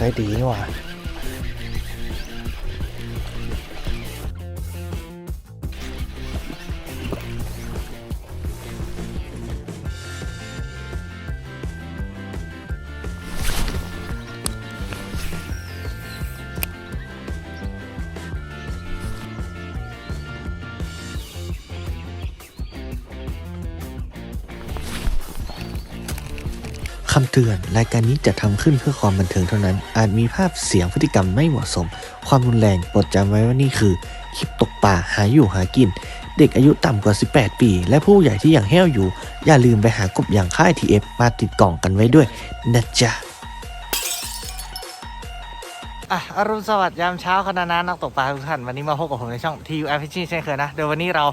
ไซส์ดีนี่หว่า คำเตือน รายการนี้จะทำขึ้นเพื่อความบันเทิงเท่านั้น อาจมีภาพเสียงพฤติกรรมไม่เหมาะสม ความรุนแรงโปรดจำไว้ว่านี่คือ คลิปตกป่าหาอยู่หากิน เด็กอายุต่ำกว่า 18 ปี และผู้ใหญ่ที่ยังแห้วอยู่ อย่าลืมไปหากบอย่างค่าย TF มาติดกล่องกันไว้ด้วยนะจ๊ะอะอรุณสวัสดิ์ยามเช้าคณะนักตกปลาทุกท่าน วันนี้มาพบกับผมในช่อง TU f i s h i n g เช่นเคยนะ เดี๋ยววันนี้เรา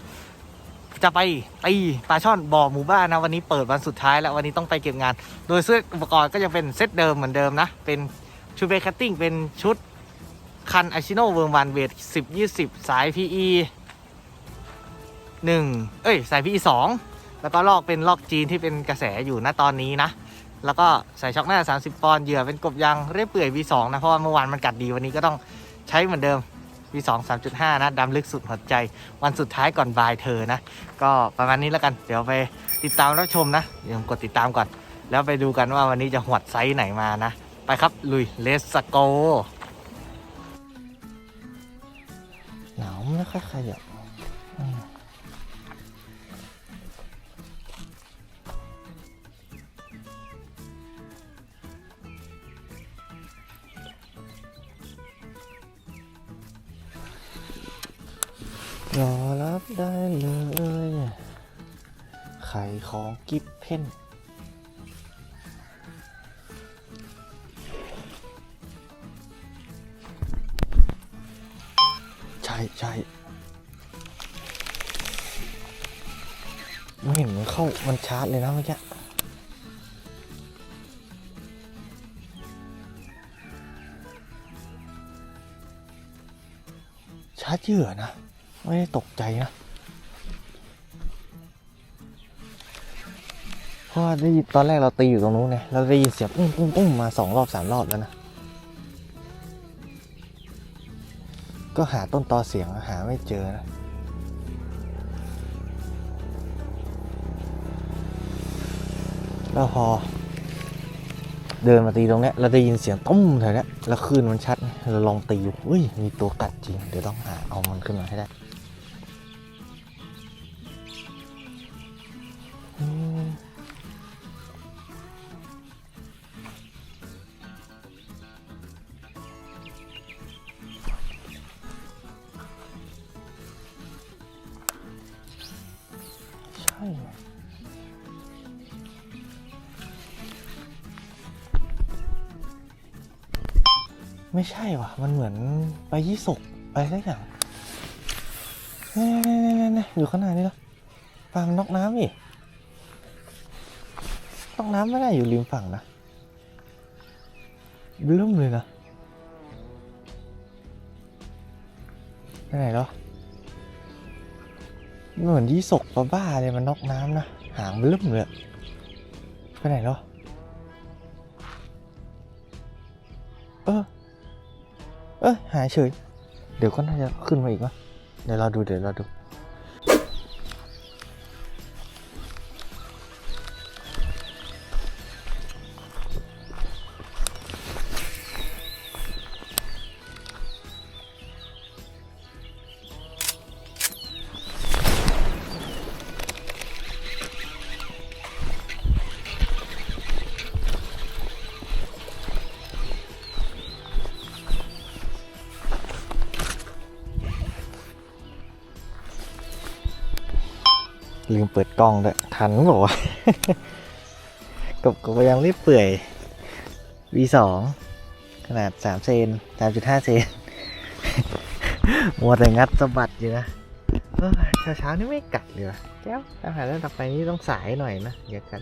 จะไปตีปลาช่อนบ่อหมู่บ้านนะวันนี้เปิดวันสุดท้ายแล้ววันนี้ต้องไปเก็บงาน โดยเสื้ออุปกรณ์ก็ยังเป็นเซตเดิมเหมือนเดิมนะ เป็นชุดเบคัตติ้งเป็นชุดคันอาชิโนเวิร์มวันเวทสิบยี่สิบสาย PE หนึ่งเอ้ย สาย PE สองแล้วก็ลอกเป็นลอกจีนที่เป็นกระแสอยู่ณตอนนี้นะ แล้วก็ใส่ช็อคหน้า 30 ปอนด์เหยื่อเป็นกบยางเรียบเปื่อย V2 นะ เพราะว่าเมื่อวานมันกัดดีวันนี้ก็ต้องใช้เหมือนเดิม V2 3.5 นะดำลึกสุดหัวใจ วันสุดท้ายก่อนบายเธอนะ ก็ประมาณนี้แล้วกัน เดี๋ยวไปติดตามรับชมนะอย่าลืมกดติดตามก่อน แล้วไปดูกันว่าวันนี้จะหวดไซส์ไหนมานะ ไปครับลุยเลสโกหนาวไม่ค่อยขยับ ของกิฟเพนใช่ใช่ไม่เห็นมันเข้ามันชาร์จเลยนะเมื่อกี้ชาร์จเหยื่อนะ ไม่ได้ตกใจนะ ราะได้ยินตอนแรกเราตีอยู่ตรงนู้นไงเราได้ยินเสียงปุ้งปุ้งปุ้งมาสองรอบสามรอบแล้วนะ ก็หาต้นตอเสียงหาไม่เจอนะ แล้วพอ เดินมาตีตรงเนี้ยเราได้ยินเสียงตุ้มแถวเนี้ยแล้วคลื่นมันชัด เราลองตีดูเฮ้ยมีตัวกัดจริง เดี๋ยวต้องหาเอามันขึ้นมาให้ได้ ไม่ใช่ว่ะ มันเหมือนไปยี่สกไปสักอย่างนี่นี่นี่นี่อยู่ข้างหน้านี่ละปลามันนอกน้ำอีกนอกน้ำไม่ได้อยู่ริมฝั่งนะเริ่มเลยนะไปไหนแล้ว เหมือนยี่สกปลาบ้าเลยมันนอกน้ำนะ หางมันเริ่มเลยไปไหนแล้วเออ เออหายเฉย เดี๋ยวก็น่าจะขึ้นมาอีกวะเดี๋ยวเราดูเดี๋ยวเราดู ลืมเปิดกล้องด้วยทันบอกว่าวะกบกบพยายามรีบเปื่อย V2 ขนาด 3 เซน 3.5 เซนมัวแต่งัดสะบัดอยู่นะเช้าเช้านี่ไม่กัดเลยวะแก้วอาหารแล้วต่อไปนี้ต้องสายหน่อยนะอย่ากัด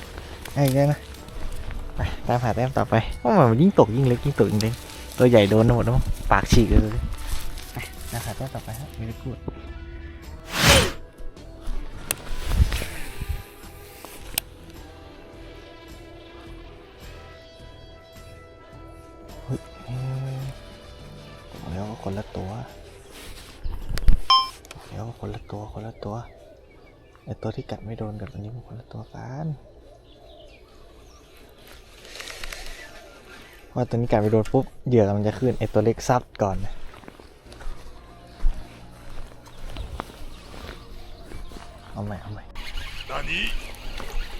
ไอ้เนี่ยนะไปตามหาแต้มต่อไปเพราะมันยิ่งตกยิ่งเล็กยิ่งตกยิ่งเล็กตัวใหญ่โดนหมดแล้วมั้งปากฉีกเลยไปตามหาแต้มต่อไปครับไม่ได้พูดเฮ้ยวคนละตัวบอกแล้วคนละตัวคนละตัวไอตัวที่กัดไม่โดนกับอันนี้มันคนละตัวกันเพราะ ว่าตัวนี้กัดไปโดนปุ๊บเหยื่อมันจะขึ้นไอตัวเล็กซับก่อนนะเอาใหม่เอาใหม่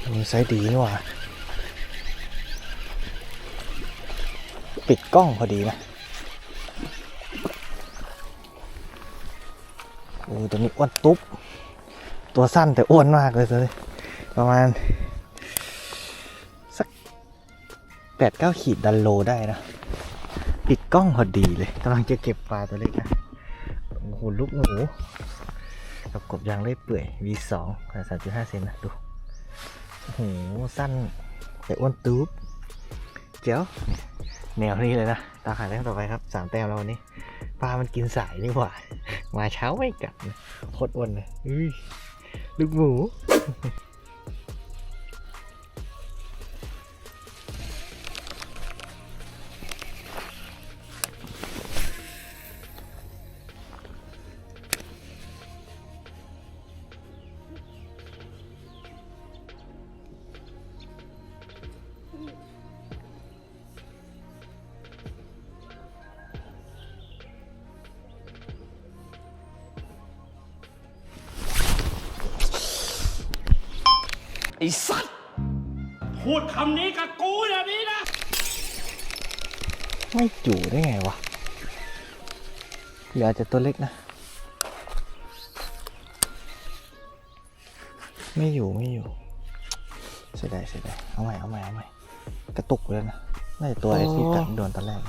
อันนี้ไซส์ดีนี่หว่าปิดกล้องพอดีนะโอ้ตัวนี้อ้วนตุ๊บตัวสั้นแต่อ้วนมากเลยเลยประมาณ 8 9 ขีดดันโลได้นะปิดกล้องพอดีเลยกำลังจะเก็บปลาตัวเล็กนะ โอ้โห ลูกหมูกับกบยางเล่เปื่อย V2 ขนาด3.5 เซนนะ ดู โอ้โห สั้น แต่อ้วนตูบเจ๋วแนวนี้เลยนะ ตาขายแต้วต่อไปครับสามแต้มแล้ววันนี้ ปลามันกินสายนี่หว่า มาเช้าไม่กลับโคตรอ้วนเลยลูกหมู ไอ้สัตว์พูดคำนี้กับกูอย่างนี้นะ ไม่จู่ได้ไงวะหรืออาจจะตัวเล็กนะ ไม่อยู่ไม่อยู่เสียดายเสียดายเอาใหม่เอาใหม่เอาใหม่กระตุกเลยนะน่าจะตัวไอ้ที่กัดโดนตอนแรก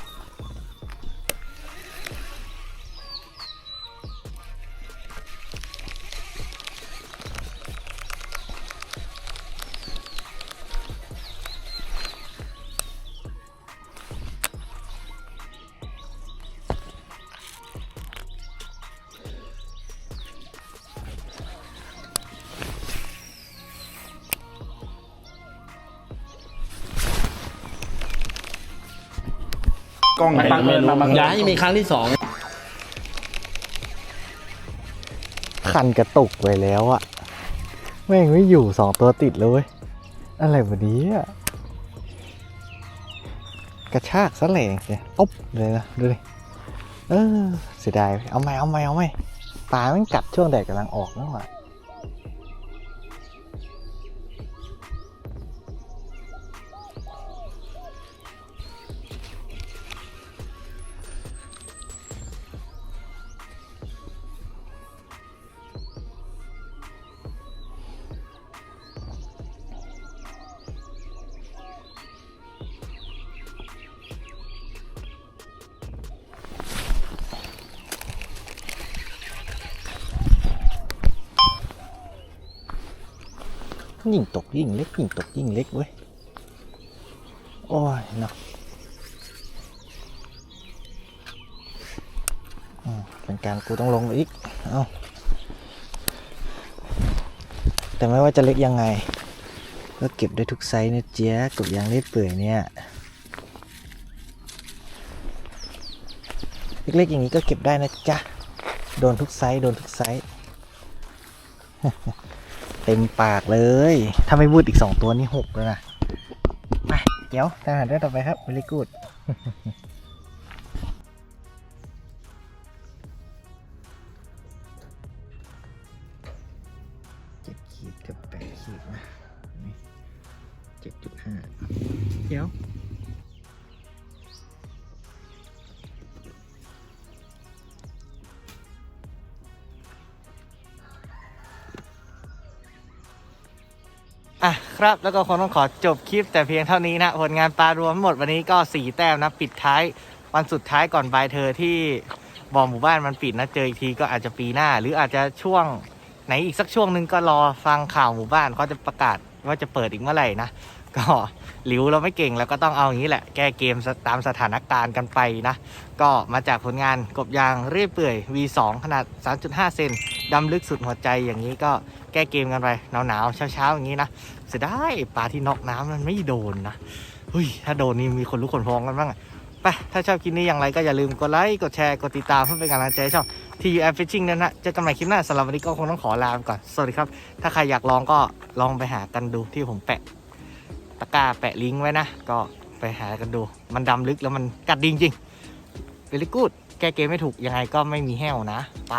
กล้องไหนก็ไม่รู้ อย่าให้มีครั้งที่สองคันกระตุกไปแล้วอะแม่งไม่อยู่สองตัวติดเลยเว้ยอะไรแบบนี้อะกระชากซะแรงเนี่ยอ๊บเลยนะ ดูดิ เออเสียดาย เอาไหมเอาไหมเอาไหมปลาแมันกัดช่วงแดดกำลังออกนั่นหว่า ยิ่งตกยิ่งเล็กยิ่งตกยิ่งเล็กเว้ย โอ้ยเนาะอืมเป็นการกูต้องลงอีก เอาแต่ไม่ว่าจะเล็กยังไง ก็เก็บได้ทุกไซส์นะเจ๊ยกับยางเล็ดเปื่อยเนี่ย เล็กๆอย่างนี้ก็เก็บได้นะจ๊ะ โดนทุกไซส์โดนทุกไซส์ เต็มปากเลย ถ้าไม่พูดอีกสองตัวนี่หกแล้วนะไปเดี๋ยวทหารได้ต่อไปครับบริกรเจ็ดขีดกับแปดขีดนะเจ็ดจุดห้าเดี๋ยว อะครับแล้วก็คงต้องขอจบคลิปแต่เพียงเท่านี้นะ ผลงานปลารวมทั้งหมดวันนี้ก็ 4 แต้มนะ ปิดท้ายวันสุดท้ายก่อนบายเธอที่บ่อหมู่บ้านมันปิดนะ เจออีกทีก็อาจจะปีหน้า หรืออาจจะช่วงไหนอีกสักช่วงหนึ่งก็รอฟังข่าวหมู่บ้านเขาจะประกาศว่าจะเปิดอีกเมื่อไหร่นะ ก็หลิวเราไม่เก่งแล้วก็ต้องเอาอย่างนี้แหละ แก้เกมตามสถานการณ์กันไปนะ ก็มาจากผลงานกบยางเรียบเปื่อย V2 ขนาด 3.5 เซนดำลึกสุดหัวใจอย่างนี้ก็ แก้เกมกันไปหนาวๆเช้าๆอย่างนี้นะเสียดายปลาที่นอกน้ำมันไม่โดนนะเฮ้ยถ้าโดนนี่มีคนรู้คนพ้องกันบ้างอะไปถ้าชอบคลิปนี้อย่างไรก็อย่าลืมกดไลค์กดแชร์กดติดตามเพื่อเป็นกำลังใจให้ช่อง TU Air Fishing นั่นนะเจอกันใหม่คลิปหน้าสำหรับวันนี้ก็คงต้องขอลาไปก่อนสวัสดีครับ ถ้าใครอยากลองก็ลองไปหากันดูที่ผมแปะตะกร้าแปะลิงก์ไว้นะ ก็ไปหากันดู มันดำลึกแล้วมันกัดดีจริงเวลิกูดแก้เกมไม่ถูกยังไงก็ไม่มีแห้วนะ ไป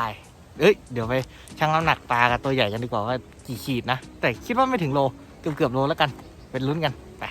เอ้ยเดี๋ยวไปชั่งน้ำหนักปลากับตัวใหญ่กันดีกว่าว่ากี่ขีดนะ แต่คิดว่าไม่ถึงโลเกือบเกือบๆโลแล้วกัน เป็นลุ้นกันไป